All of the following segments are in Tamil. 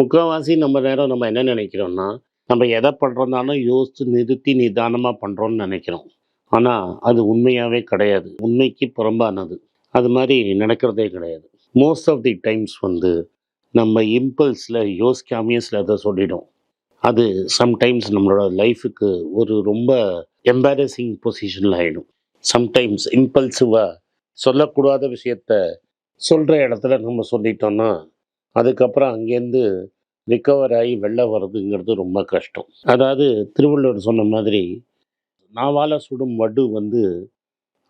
முக்கால்வாசி நம்ம நேரம் நம்ம என்ன நினைக்கிறோம்னா நம்ம எதை பண்ணுறோம்னாலும் யோசித்து நிறுத்தி நிதானமாக பண்ணுறோம்னு நினைக்கிறோம். ஆனால் அது உண்மையாகவே கிடையாது. உண்மைக்கு புறம்பானது. அது மாதிரி நடக்கிறதே கிடையாது. மோஸ்ட் ஆஃப் தி டைம்ஸ் வந்து நம்ம இம்பல்ஸில் யோசிக்காமையே சிலதை சொல்லிடும் அது சம்டைம்ஸ் நம்மளோட லைஃபுக்கு ஒரு ரொம்ப எம்பாரசிங் பொசிஷனில் ஆகிடும் சம்டைம்ஸ் இம்பல்சிவாக சொல்லக்கூடாத விஷயத்த சொல்கிற இடத்துல நம்ம சொல்லிட்டோம்னா அதுக்கப்புறம் அங்கேருந்து ரிக்கவர் ஆகி வெளில வர்றதுங்கிறது ரொம்ப கஷ்டம். அதாவது திருவள்ளுவர் சொன்ன மாதிரி நாவால் சுடும் வடு வந்து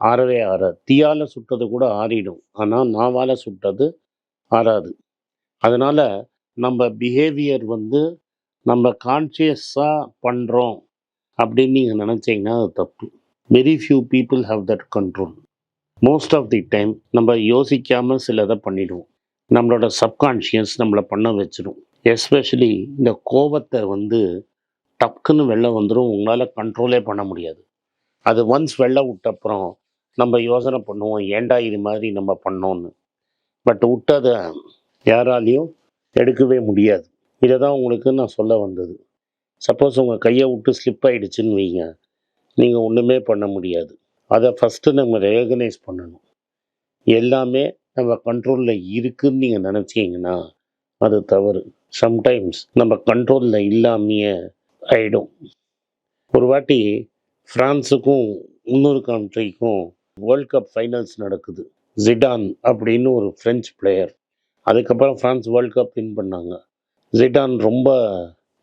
ஆறவே ஆறாது. தீயால் சுட்டது கூட ஆறிடும். ஆனால் நாவால் சுட்டது ஆறாது. அதனால் நம்ம பிஹேவியர் வந்து நம்ம கான்ஷியஸாக பண்ணுறோம் அப்படின்னு நீங்கள் நினச்சிங்கன்னா அது தப்பு. Very few people have that control most of the time நம்ம யோசிக்காமல் சிலதை பண்ணிடுவோம். நம்மளோட சப்கான்ஷியஸ் நம்மளை பண்ண வச்சிடும் எஸ்பெஷலி இந்த கோபத்தை வந்து டக்குன்னு வெளில வந்துடும் உங்களால் கண்ட்ரோலே பண்ண முடியாது. அது ஒன்ஸ் வெளில விட்டப்புறம் நம்ம யோசனை பண்ணுவோம். ஏண்டா இது மாதிரி நம்ம பண்ணோன்னு பட் விட்டதை யாராலையும் எடுக்கவே முடியாது. இதை தான் உங்களுக்கு நான் சொல்ல வந்தது. சப்போஸ் உங்கள் கையை விட்டு ஸ்லிப் ஆகிடுச்சின்னு வைங்க. நீங்கள் ஒன்றுமே பண்ண முடியாது. அதை ஃபஸ்ட்டு நம்ம ரெகனைஸ் பண்ணணும். எல்லாமே நம்ம கண்ட்ரோலில் இருக்குதுன்னு நீங்கள் நினச்சிங்கன்னா அது தவறு. சம்டைம்ஸ் நம்ம கண்ட்ரோலில் இல்லாமையே ஆயிடும். ஒரு வாட்டி ஃப்ரான்ஸுக்கும் இன்னொரு கண்ட்ரிக்கும் வேர்ல்ட் கப் ஃபைனல்ஸ் நடக்குது. ஜிடான் அப்படின்னு ஒரு ஃப்ரெஞ்ச் பிளேயர் அதுக்கப்புறம் ஃப்ரான்ஸ் வேர்ல்ட் கப் வின் பண்ணாங்க. ஜிடான் ரொம்ப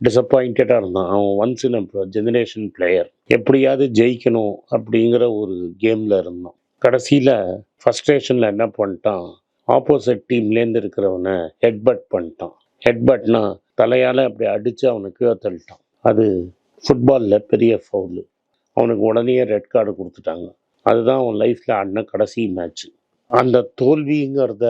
டிசப்பாயிண்டடாக இருந்தான். அவன் ஒன்ஸ் இன் ஜெனரேஷன் பிளேயர் எப்படியாவது ஜெயிக்கணும் அப்படிங்கிற ஒரு கேமில் இருந்தான். கடைசியில் ஃபஸ்ட்ரேஷனில் என்ன பண்ணிட்டான்? ஆப்போசிட் டீம்லேருந்து இருக்கிறவனை ஹெட்பட் பண்ணிட்டான். ஹெட்பட்னா தலையால் அப்படி அடித்து அவனுக்கு கீழே தள்ளிட்டான். அது ஃபுட்பாலில் பெரிய ஃபவுலு அவனுக்கு உடனே ரெட் கார்டு கொடுத்துட்டாங்க. அதுதான் அவன் லைஃப்பில் ஆடின கடைசி மேட்ச்சு அந்த தோல்விங்கிறத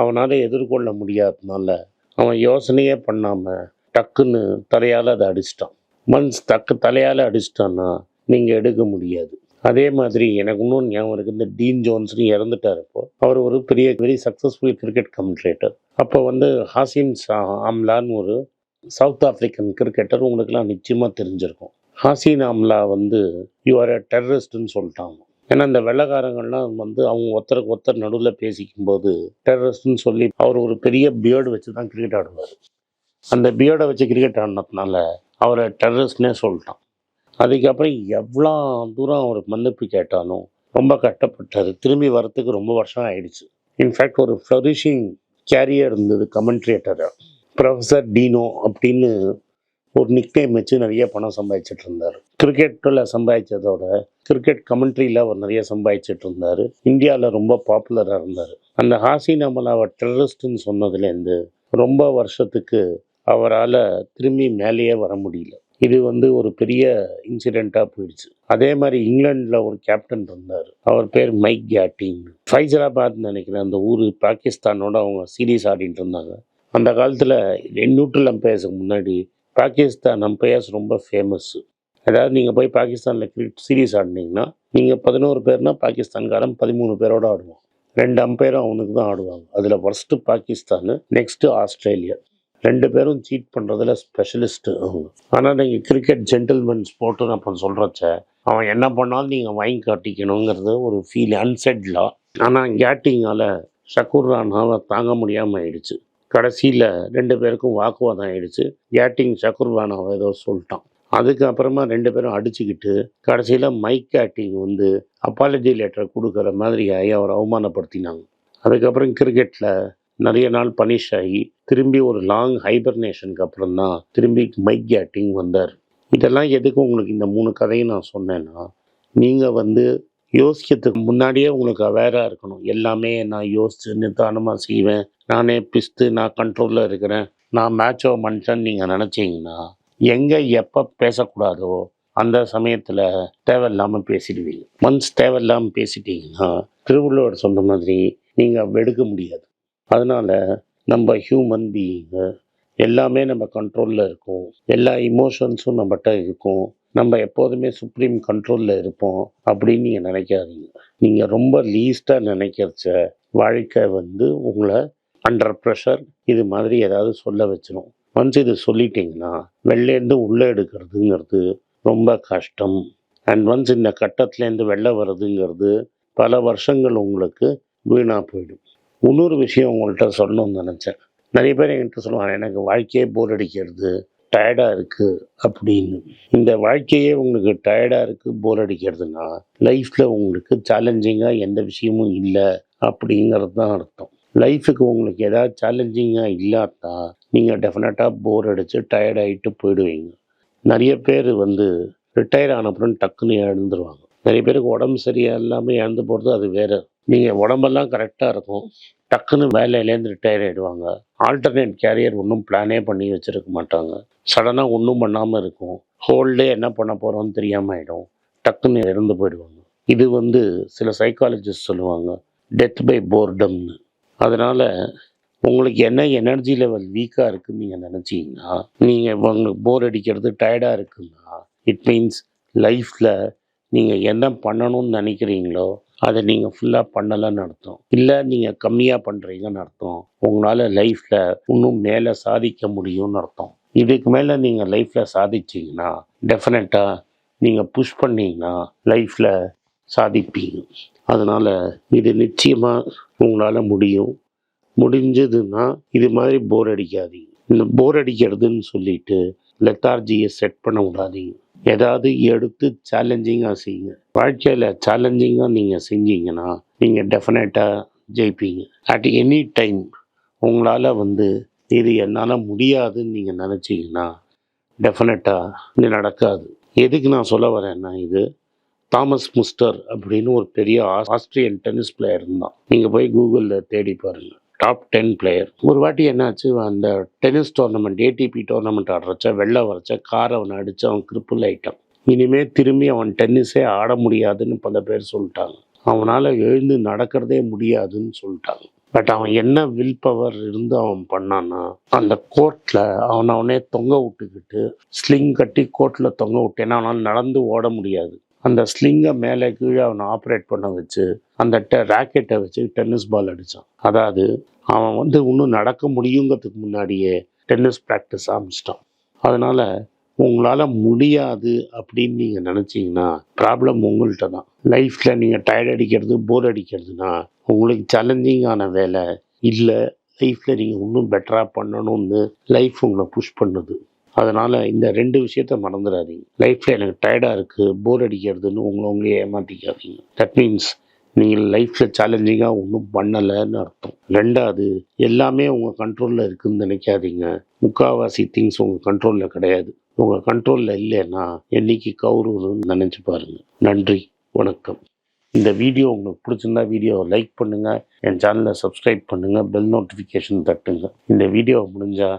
அவனால் எதிர்கொள்ள முடியாததுனால அவன் யோசனையே பண்ணாமல் டக்குன்னு தலையால் அதை அடிச்சிட்டான். மன்ஸ் டக்கு தலையால் அடிச்சிட்டான்னா நீங்கள் எடுக்க முடியாது. அதே மாதிரி எனக்கு இன்னொன்று ஞாபகம் இருக்குது இந்த டீன் ஜோன்ஸ்னு இறந்துட்டார் இப்போ. அவர் ஒரு பெரிய வெரி சக்ஸஸ்ஃபுல் கிரிக்கெட் கமெண்ட்ரேட்டர் அப்போ வந்து ஹாசின் சா ஆம்லான்னு ஒரு சவுத் ஆஃப்ரிக்கன் கிரிக்கெட்டர் உங்களுக்குலாம் நிச்சயமாக தெரிஞ்சிருக்கும். ஹாசின் ஆம்லா வந்து யூஆர் எ டெரரிஸ்ட்னு சொல்லிட்டாங்க. ஏன்னா இந்த வெள்ளக்காரங்கள்லாம் வந்து அவங்க ஒருத்தருக்கு ஒருத்தர் நடுவில் பேசிக்கும்போது டெரரிஸ்ட்னு சொல்லி அவர் ஒரு பெரிய பியர்டு வச்சு தான் கிரிக்கெட் ஆடுவார். அந்த பியர்டை வச்சு கிரிக்கெட் ஆடினதுனால அவரை டெரரிஸ்ட்னே சொல்லிட்டான். அதுக்கப்புறம் எவ்வளோ தூரம் அவர் மன்னிப்பு கேட்டாலும் ரொம்ப கட்டப்பட்டார் திரும்பி வரத்துக்கு ரொம்ப வருஷம் ஆயிடுச்சு. இன்ஃபேக்ட் ஒரு ஃப்ளரிஷிங் கேரியர் இருந்தது கமெண்ட்ரியேட்டரை ப்ரொஃபஸர் டீனோ அப்படின்னு ஒரு நிக்நேம் வச்சு நிறைய பணம் சம்பாதிச்சிட்டு இருந்தார். கிரிக்கெட்டில் சம்பாதிச்சதோட கிரிக்கெட் கமெண்ட்ரியில் அவர் நிறைய சம்பாதிச்சிட்டு இருந்தார். இந்தியாவில் ரொம்ப பாப்புலராக இருந்தார். அந்த ஹாசின் அமலாவை டெரரிஸ்ட்னு சொன்னதுலேருந்து ரொம்ப வருஷத்துக்கு அவரால் திரும்பி மேலேயே வர முடியல. இது வந்து ஒரு பெரிய இன்சிடெண்ட்டாக போயிடுச்சு. அதே மாதிரி இங்கிலாண்டில் ஒரு கேப்டன் இருந்தார். அவர் பேர் மைக் கேட்டின்னு ஃபைசலாபாத் நினைக்கிறேன் அந்த ஊர் பாகிஸ்தானோட அவங்க சீரீஸ் ஆடிட்டு இருந்தாங்க. அந்த காலத்தில் நியூட்ரல் அம்பையர்ஸுக்கு முன்னாடி பாகிஸ்தான் அம்பையர்ஸ் ரொம்ப ஃபேமஸ்ஸு அதாவது நீங்கள் போய் பாகிஸ்தானில் கிரிக்கெட் சீரீஸ் ஆடினீங்கன்னா நீங்கள் பதினோரு பேர்னால் பாகிஸ்தான்காரன் பதிமூணு பேரோட ஆடுவான். ரெண்டு அம்பையரும் அவனுக்கு தான் ஆடுவாங்க. அதில் ஃபர்ஸ்ட்டு பாகிஸ்தானு நெக்ஸ்ட்டு ஆஸ்திரேலியா. ரெண்டு பேரும் சீட் பண்ணுறதுல ஸ்பெஷலிஸ்ட்டு அவங்க. ஆனால் நீங்கள் கிரிக்கெட் ஜென்டில்மேன் ஸ்போர்ட்டுன்னு அப்போ சொல்கிறச்ச அவன் என்ன பண்ணாலும் நீங்கள் வாங்கி காட்டிக்கணுங்கிறது ஒரு ஃபீல் அன்செட்லா ஆனால் கேட்டிங்கால் ஷக்கூர் ரானாவை தாங்க முடியாமல் ஆயிடுச்சு. கடைசியில் ரெண்டு பேருக்கும் வாக்குவாதம் ஆயிடுச்சு. கேட்டிங் ஷக்கூர் ரானாவை ஏதோ சொல்லிட்டான். அதுக்கப்புறமா ரெண்டு பேரும் அடிச்சுக்கிட்டு கடைசியில் மைக் கேட்டிங் வந்து அப்பாலஜி லெட்டர் கொடுக்குற மாதிரி ஆகி அவரை அவமானப்படுத்தினாங்க. அதுக்கப்புறம் கிரிக்கெட்டில் நிறைய நாள் பனிஷ் ஆகி திரும்பி ஒரு லாங் ஹைபர்னேஷனுக்கு அப்புறம் தான் திரும்பி மைக் கேட்டிங் வந்தார். இதெல்லாம் எதுக்கு உங்களுக்கு இந்த மூணு கதையும் நான் சொன்னேன்னா நீங்கள் வந்து யோசிக்கிறதுக்கு முன்னாடியே உங்களுக்கு அவேராக இருக்கணும். எல்லாமே நான் யோசித்து நிதானமாக செய்வேன். நானே பிஸ்து நான் கண்ட்ரோலில் இருக்கிறேன். நான் மேட்சோ மனுஷன் நீங்கள் நினச்சிங்கன்னா எங்கே எப்போ பேசக்கூடாதோ அந்த சமயத்தில் தேவையில்லாமல் பேசிடுவீங்க. மன்ஸ் தேவையில்லாமல் பேசிட்டீங்கன்னா திருவள்ளுவர் சொன்ன மாதிரி நீங்கள் வெடுக்க முடியாது. அதனால் நம்ம ஹியூமன் பீயிங்கு எல்லாமே நம்ம கண்ட்ரோலில் இருக்கும். எல்லா இமோஷன்ஸும் நம்மகிட்ட இருக்கும். நம்ம எப்போதுமே சுப்ரீம் கண்ட்ரோலில் இருப்போம் அப்படின்னு நீங்கள் நினைக்காதீங்க. நீங்கள் ரொம்ப லீஸ்ட்டாக நினைக்கிறச்ச வாழ்க்கை வந்து உங்களை அண்டர் ப்ரெஷர் இது மாதிரி ஏதாவது சொல்ல வச்சிடும் ஒன்ஸ் இது சொல்லிட்டீங்கன்னா வெளிலேருந்து உள்ளே எடுக்கிறதுங்கிறது ரொம்ப கஷ்டம். அண்ட் ஒன்ஸ் இந்த கட்டத்துலேருந்து வெளில வர்றதுங்கிறது பல வருஷங்கள் உங்களுக்கு வீணாக போயிடும். இன்னொரு விஷயம் உங்கள்கிட்ட சொல்லணும்னு நினச்சேன். நிறைய பேர் என்கிட்ட சொல்லுவாங்க எனக்கு வாழ்க்கையே போர் அடிக்கிறது டயர்டாக இருக்குது அப்படின்னு. இந்த வாழ்க்கையே உங்களுக்கு டயர்டாக இருக்குது போர் அடிக்கிறதுனா லைஃப்பில் உங்களுக்கு சேலஞ்சிங்காக எந்த விஷயமும் இல்லை அப்படிங்கிறது தான் அர்த்தம். லைஃபுக்கு உங்களுக்கு ஏதாவது சேலஞ்சிங்காக இல்லாட்டா நீங்கள் டெஃபினட்டாக போர் அடித்து டயர்டாகிட்டு போயிடுவீங்க. நிறைய பேர் வந்து ரிட்டையர் ஆன அப்புறம் டக்குன்னு இழந்துருவாங்க நிறைய பேருக்கு உடம்பு சரியாக இல்லாமல் இழந்து போகிறது அது வேறு நீங்கள் உடம்பெல்லாம் கரெக்டாக இருக்கும். டக்குன்னு வேலையிலேருந்து ரிட்டையர் ஆகிடுவாங்க ஆல்டர்னேட் கேரியர் ஒன்றும் பிளானே பண்ணி வச்சுருக்க மாட்டாங்க. சடனாக ஒன்றும் பண்ணாமல் இருக்கும். ஹோல்டே என்ன பண்ண போகிறோம்னு தெரியாமல் ஆகிடும் டக்குன்னு இறந்து போயிடுவாங்க. இது வந்து சில சைக்காலஜிஸ்ட் சொல்லுவாங்க. டெத் பை போர்டம்னு அதனால் உங்களுக்கு என்ன எனர்ஜி லெவல் வீக்காக இருக்குன்னு நீங்கள் நினச்சிங்கன்னா நீங்கள் உங்களுக்கு போர் அடிக்கிறது டயர்டாக இருக்குன்னா இட் மீன்ஸ் லைஃப்பில் நீங்கள் என்ன பண்ணணும்னு நினைக்கிறீங்களோ அதை நீங்கள் ஃபுல்லாக பண்ணலைன்னு அர்த்தம். இல்லை நீங்கள் கம்மியாக பண்ணுறீங்கன்னு அர்த்தம். உங்களால் லைஃப்பில் இன்னும் மேலே சாதிக்க முடியும்னு அர்த்தம். இதுக்கு மேலே நீங்கள் லைஃப்பில் சாதிச்சிங்கன்னா டெஃபினட்டாக நீங்கள் புஷ் பண்ணிங்கன்னா லைஃப்பில் சாதிப்பீங்க. அதனால் இது நிச்சயமாக உங்களால் முடியும். முடிஞ்சதுன்னா இது மாதிரி போர் அடிக்காதீங்க. இந்த போர் அடிக்கிறதுன்னு சொல்லிட்டு லெத்தார்ஜியை செட் பண்ண விடாதீங்க. ஏதாவது எடுத்து சேலஞ்சிங்காக செய்யுங்க. வாழ்க்கையில் சேலஞ்சிங்காக நீங்கள் செஞ்சீங்கன்னா நீங்கள் டெஃபினட்டாக ஜெயிப்பீங்க. அட் எனி டைம் உங்களால் வந்து இது என்னால் முடியாதுன்னு நீங்கள் நினச்சிங்கன்னா டெஃபினட்டாக இது நடக்காது. எதுக்கு நான் சொல்ல வரேன்னா இது தாமஸ் முஸ்டர் அப்படின்னு ஒரு பெரிய ஆஸ்திரியன் டென்னிஸ் பிளேயர் இருந்தான். நீங்கள் போய் கூகுளில் தேடி பாருங்கள் டாப் டென் பிளேயர் ஒரு வாட்டி என்னாச்சு அந்த டென்னிஸ் டோர்னமெண்ட் ஏடிபி டோர்னமெண்ட் ஆடுறச்ச வெள்ளை வரைச்ச காரை அவனை அடித்து அவன் கிரிப்பிள் ஐட்டம் இனிமேல் திரும்பி அவன் டென்னிஸே ஆட முடியாதுன்னு பல பேர் சொல்லிட்டாங்க. அவனால் எழுந்து நடக்கிறதே முடியாதுன்னு சொல்லிட்டாங்க. பட் அவன் என்ன வில் பவர் இருந்து அவன் பண்ணான்னா அந்த கோர்ட்டில் அவனை அவனே தொங்க விட்டுக்கிட்டு ஸ்லிங் கட்டி கோர்ட்டில் தொங்க விட்டு ஏன்னா அவனால் நடந்து ஓட முடியாது. அந்த ஸ்லிங்கை மேலே கீழே அவனை ஆப்ரேட் பண்ண வச்சு அந்த டெ ராக்கெட்டை வச்சு டென்னிஸ் பால் அடித்தான் அதாவது அவன் வந்து இன்னும் நடக்க முடியுங்கிறதுக்கு முன்னாடியே டென்னிஸ் ப்ராக்டிஸ் ஆரம்பிச்சிட்டான். அதனால் உங்களால் முடியாது அப்படின்னு நீங்கள் நினச்சிங்கன்னா ப்ராப்ளம் உங்கள்கிட்ட தான். லைஃப்பில் நீங்கள் டயர்ட் அடிக்கிறது போர் அடிக்கிறதுனா உங்களுக்கு சேலஞ்சிங்கான வேலை இல்லை லைஃப்பில் நீங்கள் இன்னும் பெட்டராக பண்ணணும்னு லைஃப் உங்களை புஷ் பண்ணுது. அதனால் இந்த ரெண்டு விஷயத்த மறந்துடாதீங்க. லைஃப்பில் எனக்கு டயர்டாக இருக்குது போர் அடிக்கிறதுன்னு உங்களை உங்களே ஏமாற்றிக்காதீங்க தட் மீன்ஸ் நீங்கள் லைஃப்பில் சேலஞ்சிங்காக ஒன்றும் பண்ணலைன்னு அர்த்தம். ரெண்டாவது எல்லாமே உங்கள் கண்ட்ரோலில் இருக்குதுன்னு நினைக்காதீங்க. முக்காவாசி திங்ஸ் உங்கள் கண்ட்ரோலில் கிடையாது. உங்கள் கண்ட்ரோலில் இல்லைன்னா என்னைக்கு கௌரவம்னு நினச்சி பாருங்கள் நன்றி வணக்கம். இந்த வீடியோ உங்களுக்கு பிடிச்சிருந்தா வீடியோவை லைக் பண்ணுங்கள் என் சேனலை சப்ஸ்கிரைப் பண்ணுங்கள் பெல் நோட்டிஃபிகேஷன் தட்டுங்க. இந்த வீடியோ முடிஞ்சால்